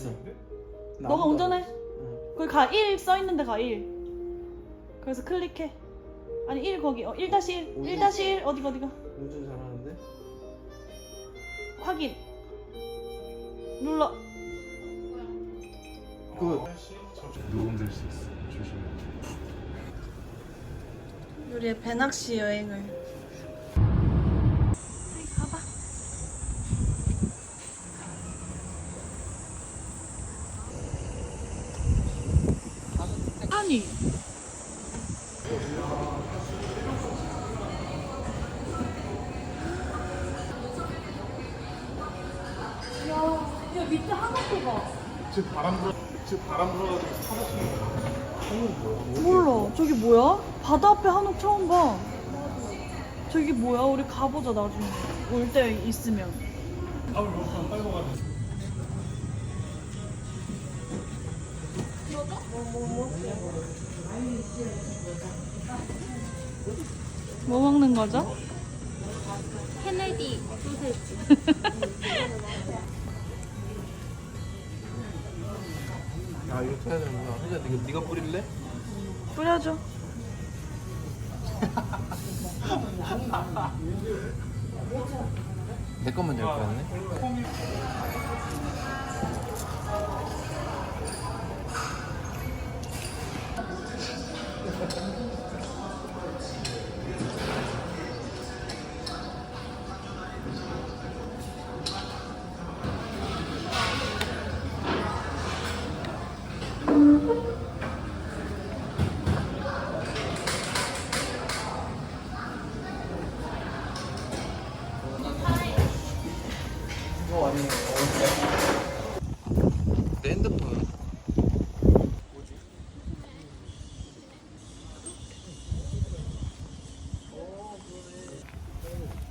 했어 나 너가 아무도 운전해. 응. 거기 가 1 써있는데 가 1 그래서 클릭해. 아니 1 거기. 어 1-1 어디? 1-1 어디가 어디가? 운전 잘하는데? 확인. 눌러. 그 녹음될 수 있어. 조심해. 우리의 배낚시 여행을 가봐 아니 야, 야 밑에 하나도 봐. 지금 바람 불어. 지금 바람 불어가지고 사고 싶은 몰라. 저기 뭐야? 바다 앞에 한옥 처음 봐. 저기 뭐야? 우리 가보자 나중에. 올 때 있으면. 밥을 먹으면 빨고 가는. 뭐 먹는 거죠? 케네디 소세지. 이렇게 해야 되는구나 혜자 이거 네가 뿌릴래? 뿌려줘. 내 것만 잘 뿌렸네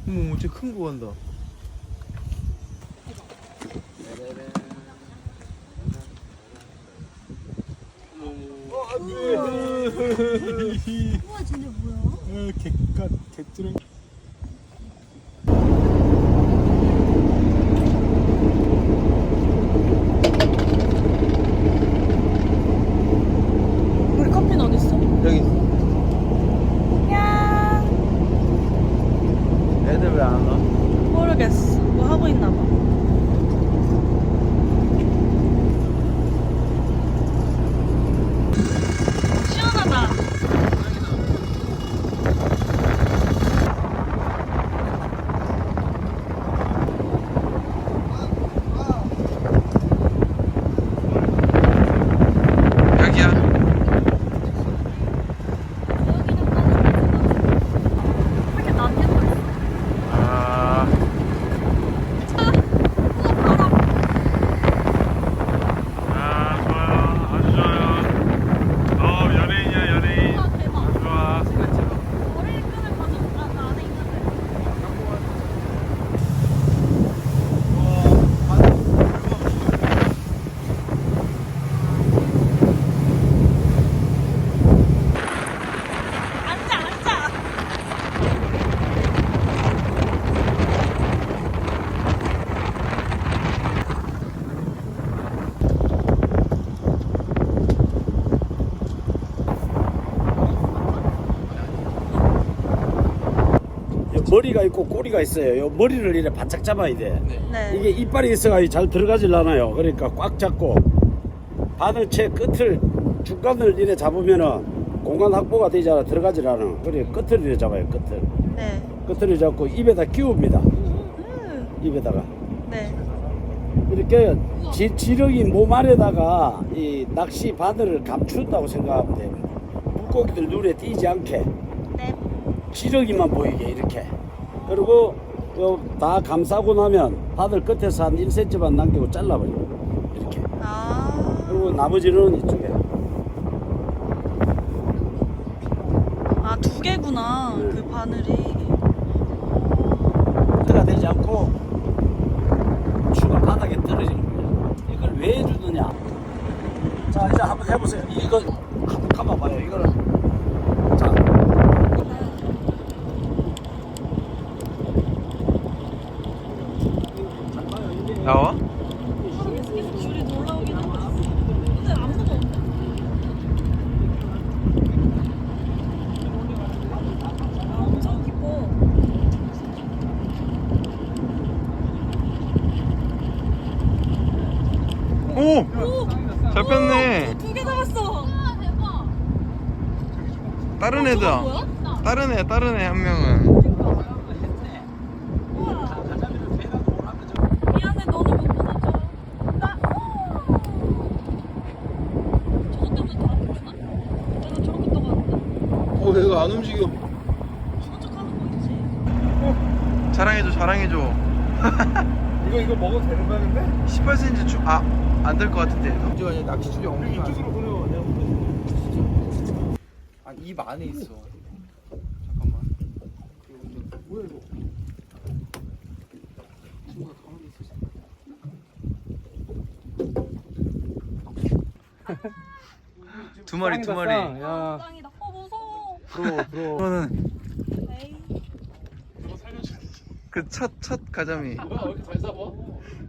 어머 어째 큰거 간다 우와 쟤네 뭐야? 개가 개쓰레기. 우리 커피는 어디 있어? 여기 있어 야 애들 왜 안 와? 모르겠어. 뭐 하고 있나 봐. 시원하다. 머리가 있고 꼬리가 있어요. 요 머리를 이래 바짝 잡아야 돼. 네. 이게 이빨이 있어가지고 잘 들어가질 않아요. 그러니까 꽉 잡고 바늘채 끝을 중간을 이래 잡으면은 공간 확보가 되잖아. 들어가질 않아. 그래 끝을 이래 잡아요. 끝을. 네. 끝을 잡고 입에다 끼웁니다. 입에다가. 네. 이렇게 지, 지렁이 몸 아래다가 이 낚시 바늘을 감춘다고 생각하면 돼요. 물고기들 눈에 띄지 않게 네. 지렁이만 보이게 이렇게. 그리고 요다 감싸고 나면 바늘 끝에서 한 1cm만 남기고 잘라버려요. 이렇게. 아. 그리고 나머지는 이쪽에. 아, 두 개구나. 네. 그 바늘이. 때가 되지 않고 추가 바닥에 떨어지는 거예요. 이걸 왜 해주느냐? 자 이제 한번 해보세요. 이거 한번 감아봐요. 이거는 자 나와? 줄이 놀라우긴 하다. 근데 아무도 없네. 아, 엄청 깊어. 오! 잡혔네. 두개 잡았어. 다른 애다. 다른 애, 다른 애 한 명은. 미안해, 너는 못 보내줘. 나. 저것 때문에 더안 보나? 내가 저렇게 떠가는데. 오, 얘가 안 움직여. 죽은 척 하는 거 있지. 자랑해줘, 자랑해줘. 이거 이거 먹어도 되는 거야 근데? 18cm 주, 아, 안 될 것 같은데. 이거 낚시줄이 엄청 이쪽으로 보내면 내가 아, 입 안에 있어. 잠깐만. 뭐야 이거? 친구가 가만히 있어. 두 마리, 두 마리. 야 땅이다. 어, 무서워. 부러워 부러워 에이. 그 첫, 첫 가자미.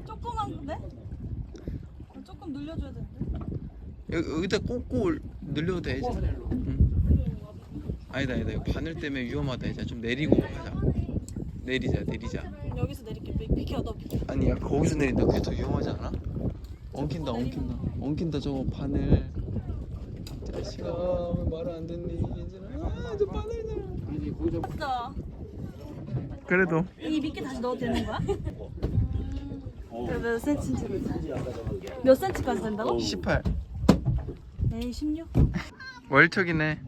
조그만데? 어, 조금 늘려줘야 되는데. 여기, 여기다 꽂고 올- 늘려도 돼, 이제. 응. 아니다, 아니다. 이거 바늘 때문에 위험하다. 이제 좀 내리고 가자. 내리자, 내리자. 여기서 내릴게. 비- 비켜, 너 비켜. 아니야, 거기서 내린다. 그게 더 위험하지 않아? 엉킨다, 엉킨다. 엉킨다, 저거 바늘. 자식아, 왜 말을 안 듣니? 괜찮아. 아, 저 바늘 나. 됐어. 그래도. 이 미끼 다시 넣어도 되는 거야? 몇 센치인지 몇 센치까지 된다고? 18. 에이 16? 월척이네.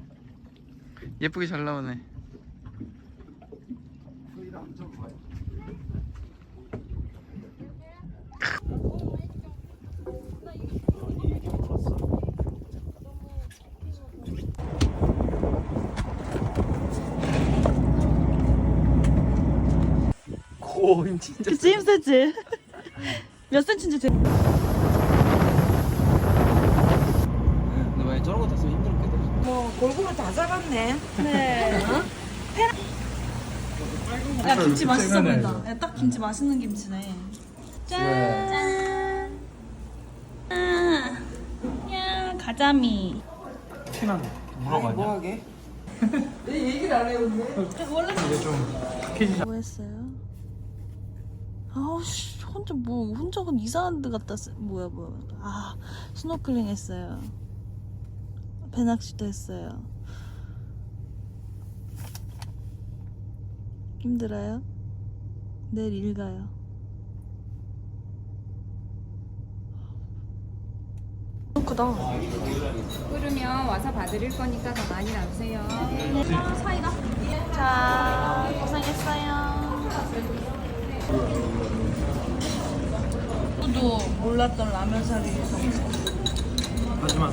예쁘게 잘 나오네. 오, 힘 진짜. 그치 힘 세지? 몇 센치인지 돼? 근데 만약 저런 거 탔으면 힘들었겠다. 뭐 골고루 다 잡았네. 네 야 김치 맛있어 보인다 야, 딱 김치 맛있는 김치네 짠! 짠! 아, 야 가자미 뭐하게? 뭐 했어요? 아우씨 혼자 뭐 혼자는 이상한 데 갔다 쓰... 뭐야 뭐야. 아 스노클링 했어요. 배낚시도 했어요. 힘들어요? 내일 일 가요. 크다 끓으면 와서 봐드릴 거니까 더 많이 놔주세요. 사이다. 자 고생했어요 저도 몰랐던 라면 사리 하지만